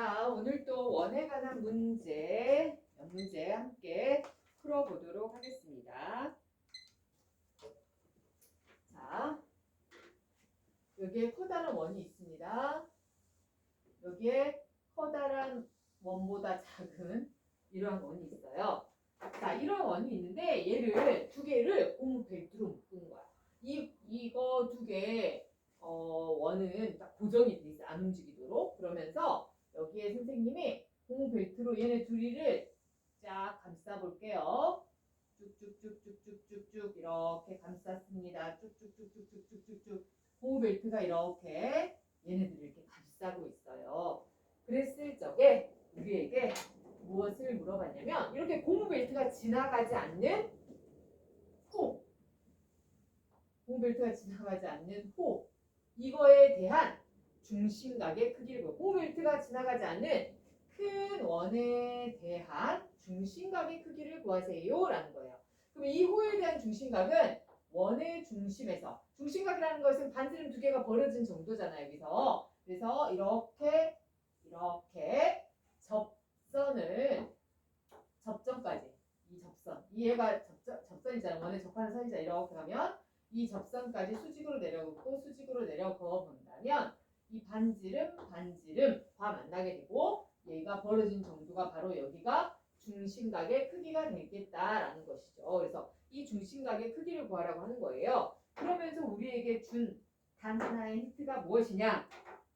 자, 오늘 또 원에 관한 문제, 문제 함께 풀어보도록 하겠습니다. 자, 여기에 커다란 원이 있습니다. 여기에 커다란 원보다 작은 이러한 원이 있어요. 자, 이런 원이 있는데 얘를 두 개를 고무 벨트로 묶은 거야. 이 이거 두 개, 어, 원은 딱 고정이 돼 있어. 안 움직이도록. 그러면서 여기에 선생님이 고무 벨트로 얘네 둘이를 쫙 감싸 볼게요. 쭉쭉쭉쭉쭉쭉쭉 이렇게 감쌌습니다. 쭉쭉쭉쭉쭉쭉쭉 고무 벨트가 이렇게 얘네들을 이렇게 감싸고 있어요. 그랬을 적에 우리에게 무엇을 물어봤냐면 이렇게 고무 벨트가 지나가지 않는 호 고무 벨트가 지나가지 않는 호 이거에 대한 중심각의 크기를 보고 고무 벨트가 지나가지 않는 큰 원에 대한 중심각의 크기를 구하세요 라는 거예요. 그럼 이 호에 대한 중심각은 원의 중심에서 중심각이라는 것은 반지름 두 개가 벌어진 정도잖아요. 여기서 그래서 이렇게 이렇게 접 선을 접점까지 이 접선 이 얘가 접선 접선이잖아 원에 접하는 선이잖아 이렇게 가면 이 접선까지 수직으로 내려오고 수직으로 내려가 본다면 이 반지름 반지름 과 만나게 되고 얘가 벌어진 정도가 바로 여기가 중심각의 크기가 되겠다라는 것이죠. 그래서 이 중심각의 크기를 구하라고 하는 거예요. 그러면서 우리에게 준 단 하나의 힌트가 무엇이냐?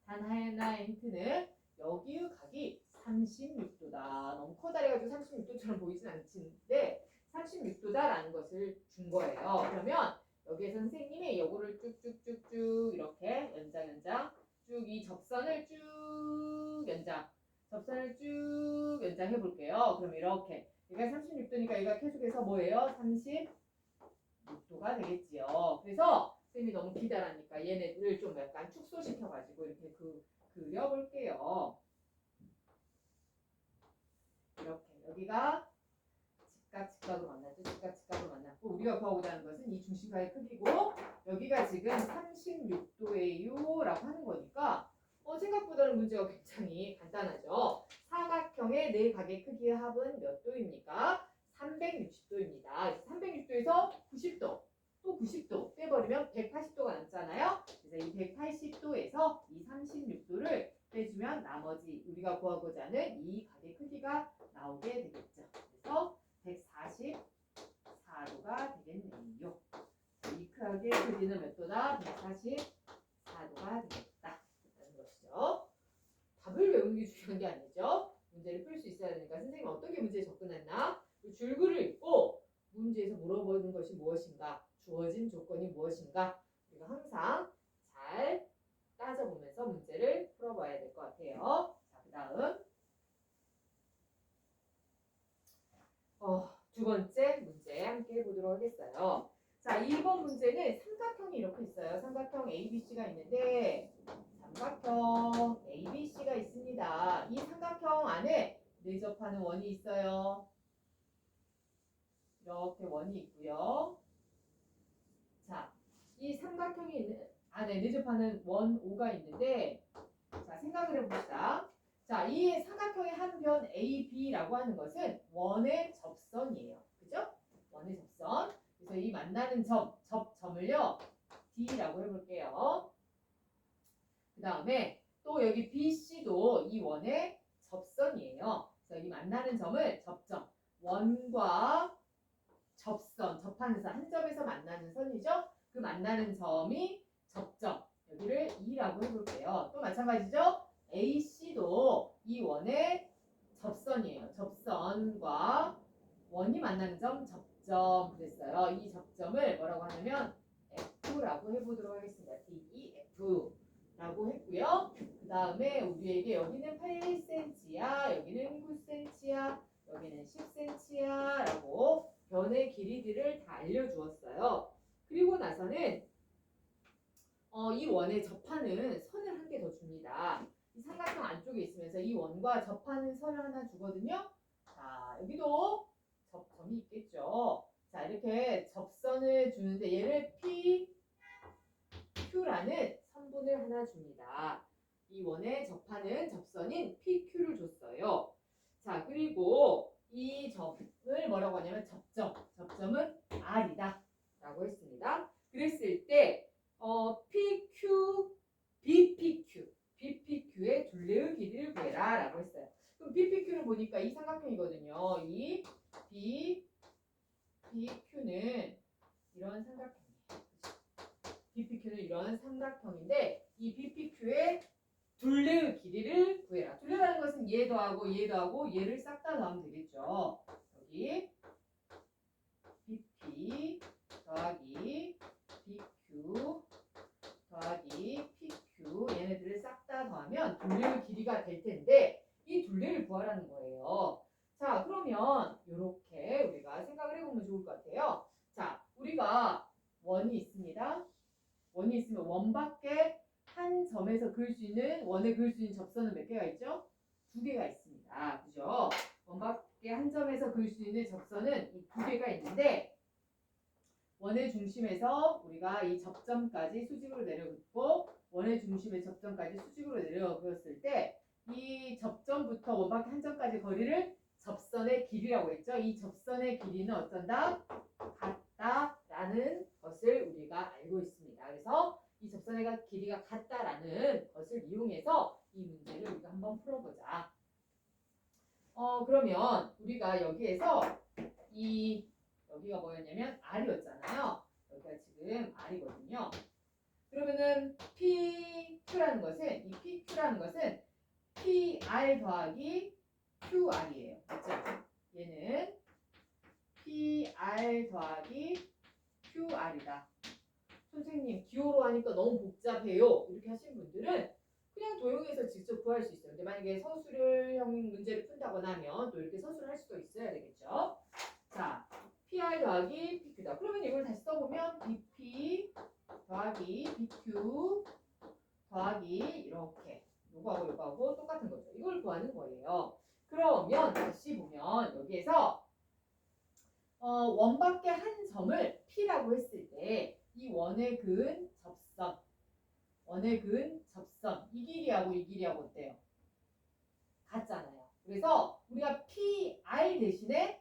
단 하나의 힌트는 여기의 각이 36도다. 너무 커다래가지고 36도처럼 보이진 않는데 36도다라는 것을 준 거예요. 그러면 여기에 선생님이 요거를 쭉쭉쭉쭉 이렇게 연장 연장 쭉 이 접선을 쭉 연장 접선을 쭉 연장해 볼게요. 그럼 이렇게 얘가 36도니까 얘가 계속해서 뭐예요? 36도가 되겠지요. 그래서 쌤이 너무 기다라니까 얘네들을 좀 약간 축소시켜 가지고 이렇게 그 그려볼게요. 이렇게 여기가 직각 직각으로 만났죠. 직각 직각으로 만났고 우리가 구하고자 하는 것은 이 중심각의 크기고 여기가 지금 36도예요라고 하는 거니까 어, 생각보다는 문제가 굉장히 간단하죠. 사각형의 네 각의 크기의 합은 몇 도입니까? 360도입니다. 360도에서 90도, 또 90도 빼버리면 180도가 남잖아요. 그래서 이 180도에서 이 36도를 빼주면 나머지 우리가 구하고자 하는 이 각의 크기가 나오게 되겠죠. 그래서 144도가 되겠네요. 이 각의 크기는 몇 도다? 144도가 되겠다. 라는 것이죠. 답을 외우는 게 중요한 게 아니죠. 문제를 풀 수 있어야 되니까 선생님 어떻게 문제에 접근했나? 이 줄글을 읽고 문제에서 물어보는 것이 무엇인가? 주어진 조건이 무엇인가? 우리가 항상 잘 따져보면서 문제를 풀어봐야 될 것 같아요. 자, 그 다음. 어, 두 번째 문제 함께 해보도록 하겠어요. 자, 2번 문제는 삼각형이 이렇게 있어요. 삼각형 ABC가 있는데, 삼각형 ABC가 있습니다. 이 삼각형 안에 내접하는 원이 있어요. 이렇게 원이 있고요. 자, 이 삼각형이 있는 안에 내접하는 원 O가 있는데, 자 생각을 해봅시다. 자, 이 삼각형의 한 변 AB라고 하는 것은 원의 접선이에요. 그죠? 원의 접선. 그래서 이 만나는 점, 접점을요, D라고 해볼게요. 그 다음에 또 여기 BC도 이 원의 접선이에요. 이 만나는 점을 접점, 원과 접선, 접하는 선, 한 점에서 만나는 선이죠. 그 만나는 점이 접점, 여기를 2라고 해볼게요. 또 마찬가지죠. AC도 이 원의 접선이에요. 접선과 원이 만나는 점, 접점 그랬어요. 이 접점을 뭐라고 하냐면 F라고 해보도록 하겠습니다. DEF라고 했고요. 그 다음에 우리에게 여기는 8cm야, 여기는 9cm야, 여기는 10cm야 라고 변의 길이들을 다 알려주었어요. 그리고 나서는 어, 이 원에 접하는 선을 한 개 더 줍니다. 이 삼각형 안쪽에 있으면서 이 원과 접하는 선을 하나 주거든요. 자, 여기도 접 점이 있겠죠. 자, 이렇게 접선을 주는데 얘를 P, Q라는 선분을 하나 줍니다. 이 원에 접하는 접선인 PQ를 그리고 이 점을 뭐라고 하냐면 접점. 접점은 R이다. 라고 했습니다. 그랬을 때, 어, PQ, BPQ, BPQ의 둘레의 길이를 구해라. 라고 했어요. 그럼 BPQ를 보니까 이 삼각형이거든요. 이 B, BQ는 이런 삼각형이에요. BPQ는 이런 삼각형인데, 이 BPQ의 둘레의 길이를 구해라. 둘레라는 것은 얘 더하고 얘 더하고 얘를 싹다 더하면 되겠죠. 여기 BP 더하기 BQ 더하기 PQ 얘네들을 싹 다 더하면 둘레의 길이가 될 텐데 이 둘레를 구하라는 거예요. 자 그러면 이렇게 우리가 생각을 해보면 좋을 것 같아요. 자 우리가 원이 있습니다. 원이 있으면 원 밖에 한 점에서 그을 수 있는 원에 그을 수 있는 접선은 몇 개가 있죠? 두 개가 있습 니다. 그죠? 원밖에 한 점에서 그을 수 있는 접선은 이 두 개가 있는데 원의 중심에서 우리가 이 접점까지 수직으로 내려긋고 원의 중심의 접점까지 수직으로 내려 그었을 때 이 접점부터 원밖에 한 점까지 거리를 접선의 길이라고 했죠. 이 접선의 길이는 어쩐다? 같다라는 것을 우리가 알고 있습니다. 그래서 이 접선의 길이가 같다라는 것을 이용해서 이 문제를 우리가 한번 풀어보자. 어 그러면 우리가 여기에서 이 여기가 뭐였냐면 R이었잖아요. 여기가 지금 R이거든요. 그러면은 PQ라는 것은 이 PQ라는 것은 PR 더하기 QR이에요. 맞죠? 얘는 PR 더하기 QR이다. 선생님 기호로 하니까 너무 복잡해요. 이렇게 하신 분들은 그냥 도형에서 직접 구할 수 있어요. 근데 만약에 서술형 문제를 푼다거나 하면 또 이렇게 서술을 할 수도 있어야 되겠죠. 자, PR 더하기 PQ다. 그러면 이걸 다시 써보면 BP 더하기 BQ 더하기 이렇게 요거하고 요거하고 똑같은 거죠. 이걸 구하는 거예요. 그러면 다시 보면 여기에서 어, 원밖에 한 점을 P라고 했을 때 이 원의 근 접선 원의 근 접선 이 길이하고 이 길이하고 어때요? 같잖아요. 그래서 우리가 PR 대신에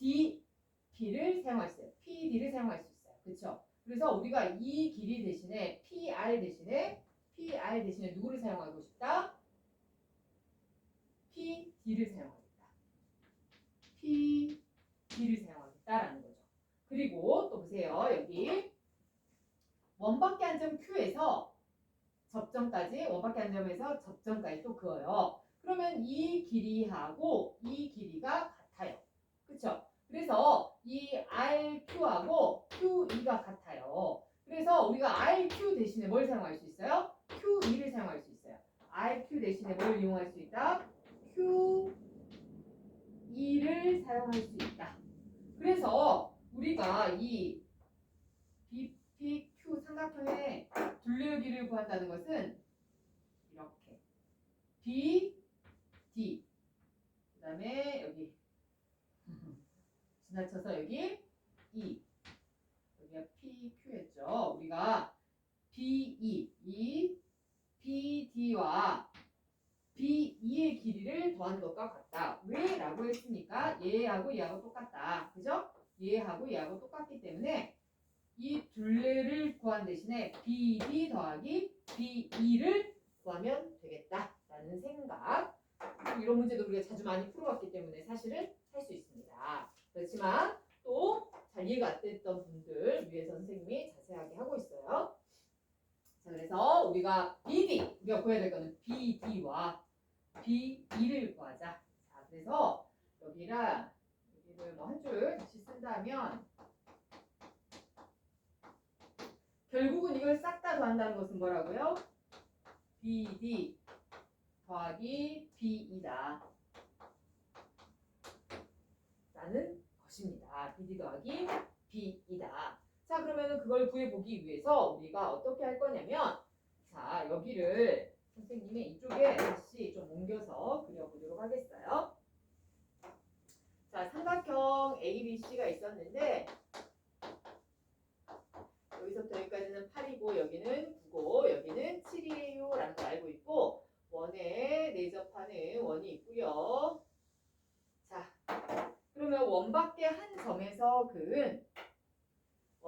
DP를 사용할 수 있어요. PD를 사용할 수 있어요. 그렇죠? 그래서 우리가 이 길이 대신에 PR 대신에 PR 대신에 누구를 사용하고 싶다? PD를 사용하겠다. PD를 사용하겠다라는 거죠. 그리고 또 보세요. 여기 원밖에 한점 Q에서 접점까지 원밖에 한 점에서 접점까지 또 그어요. 그러면 이 길이하고 이 길이가 같아요. 그렇죠? 그래서 이 RQ하고 QE가 같아요. 그래서 우리가 RQ 대신에 뭘 사용할 수 있어요? QE를 사용할 수 있어요. RQ 대신에 뭘 이용할 수 있다? QE를 사용할 수 있다. 그래서 우리가 이 BPQ 삼각형의 둘레의 길이를 구한다는 것은 이렇게 B, D 그 다음에 여기 지나쳐서 여기 E 여기가 PQ였죠. 우리가 BE 이 BD와 BE의 길이를 더한 것과 같다. 왜? 라고 했으니까 얘하고 얘하고 똑같다. 그죠? 얘하고 얘하고 똑같기 때문에 이 둘레를 구한 대신에 BD 더하기 BE를 구하면 되겠다라는 생각. 이런 문제도 우리가 자주 많이 풀어왔기 때문에 사실은 할 수 있습니다. 그렇지만 또 잘 이해가 안 됐던 분들 위해서 선생님이 자세하게 하고 있어요. 자, 그래서 우리가 BD, 우리가 구해야 될 거는 BD와 BE를 구하자. 자, 그래서 여기랑 여기를 뭐 한 줄 다시 쓴다면 결국은 이걸 싹 다 더한다는 것은 뭐라고요? BD 더하기 BE다. 라는 것입니다. BD 더하기 B이다. 자, 그러면은 그걸 구해보기 위해서 우리가 어떻게 할 거냐면, 자, 여기를 선생님이 이쪽에 다시 좀 옮겨서 그려보도록 하겠어요. 자, 삼각형 ABC가 있었는데, 9고 여기는 9고 여기는 7이에요 라는 걸 알고 있고 원에 내접하는 원이 있고요. 자, 그러면 원 밖에 한 점에서 근원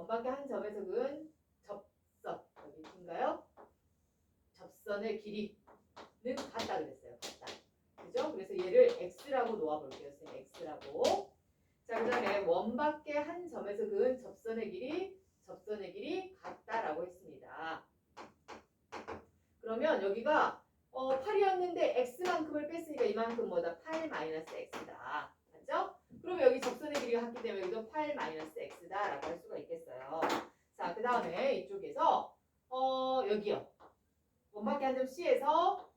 밖에 한 점에서 근 접선 여기 있가요 접선의 길이는 같다 그랬어요. 같다. 그죠? 그래서 얘를 x라고 놓아볼게요. 선생님 x라고. 자, 그 다음에 원 밖에 한 점에서 근 접선의 길이 여기가 어, 8이었는데 x만큼을 뺐으니까 이만큼 뭐다? 8 마이너스 x다. 맞죠? 그럼 여기 접선의 길이가 같기 때문에 여기도 8 마이너스 x다 라고 할 수가 있겠어요. 자, 그 다음에 이쪽에서 어, 여기요. 원밖에 한 점 C에서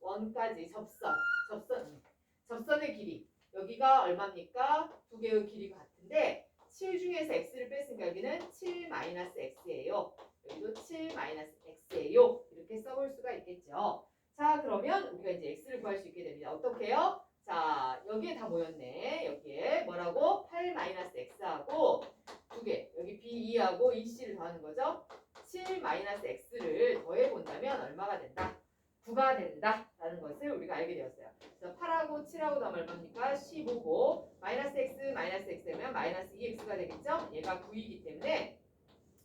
원까지 접선, 접선, 접선의 길이 여기가 얼마입니까? 두 개의 길이가 같은데 7 중에서 x를 뺐으니까 여기는 7 마이너스 x예요. 여기도 7 마이너스 x예요. 이렇게 써볼 수가 있겠죠. 자, 그러면 우리가 이제 x를 구할 수 있게 됩니다. 어떻게 해요? 자, 여기에 다 모였네. 여기에 뭐라고? 8 마이너스 x하고 두 개. 여기 b2하고 2c를 더하는 거죠. 7 마이너스 x를 더해 본다면 얼마가 된다? 9가 된다라는 것을 우리가 알게 되었어요. 그래서 8하고 7하고 더하면 얼마입니까? 15고 마이너스 x 마이너스 x 되면 마이너스 2x가 되겠죠? 얘가 9이기 때문에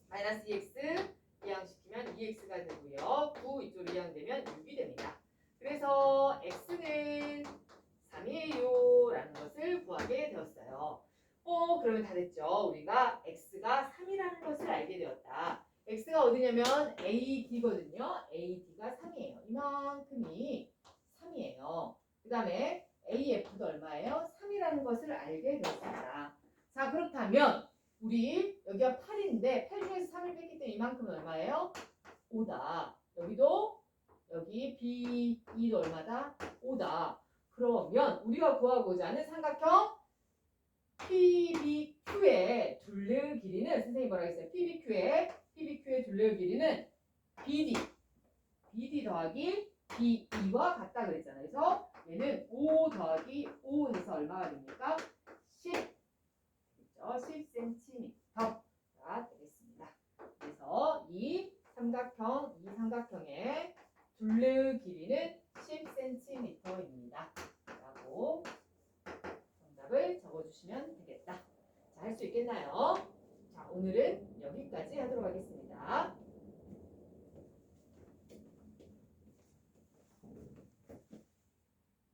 마이너스 2x 이항시키면 2x가 되고요. 9 이쪽으로 이항되면 6이 됩니다. 그래서 x는 3이에요 라는 것을 구하게 되었어요. 어 그러면 다 됐죠. 우리가 x가 3이라는 것을 알게 되었다. x가 어디냐면 AD거든요. AD가 3이에요. 이만큼이 3이에요. 그 다음에 AF도 얼마예요? 3이라는 것을 알게 되었습니다. 자 그렇다면 우리 여기가 8인데 8 중에서 3을 뺐기 때문에 이만큼은 얼마예요? 5다. 여기도 여기 B2도 얼마다? 5다. 그러면 우리가 구하고자 하는 삼각형 PBQ의 둘레의 길이는 선생님이 뭐라 했어요? PBQ의 PBQ의 둘레의 길이는 BD BD 더하기 B2와 같다 그랬잖아요. 그래서 얘는 5 더하기 5 해서 얼마가 됩니까? 10 그렇죠? 10cm가 되겠습니다. 그래서 이 삼각형 이 삼각형의 둘레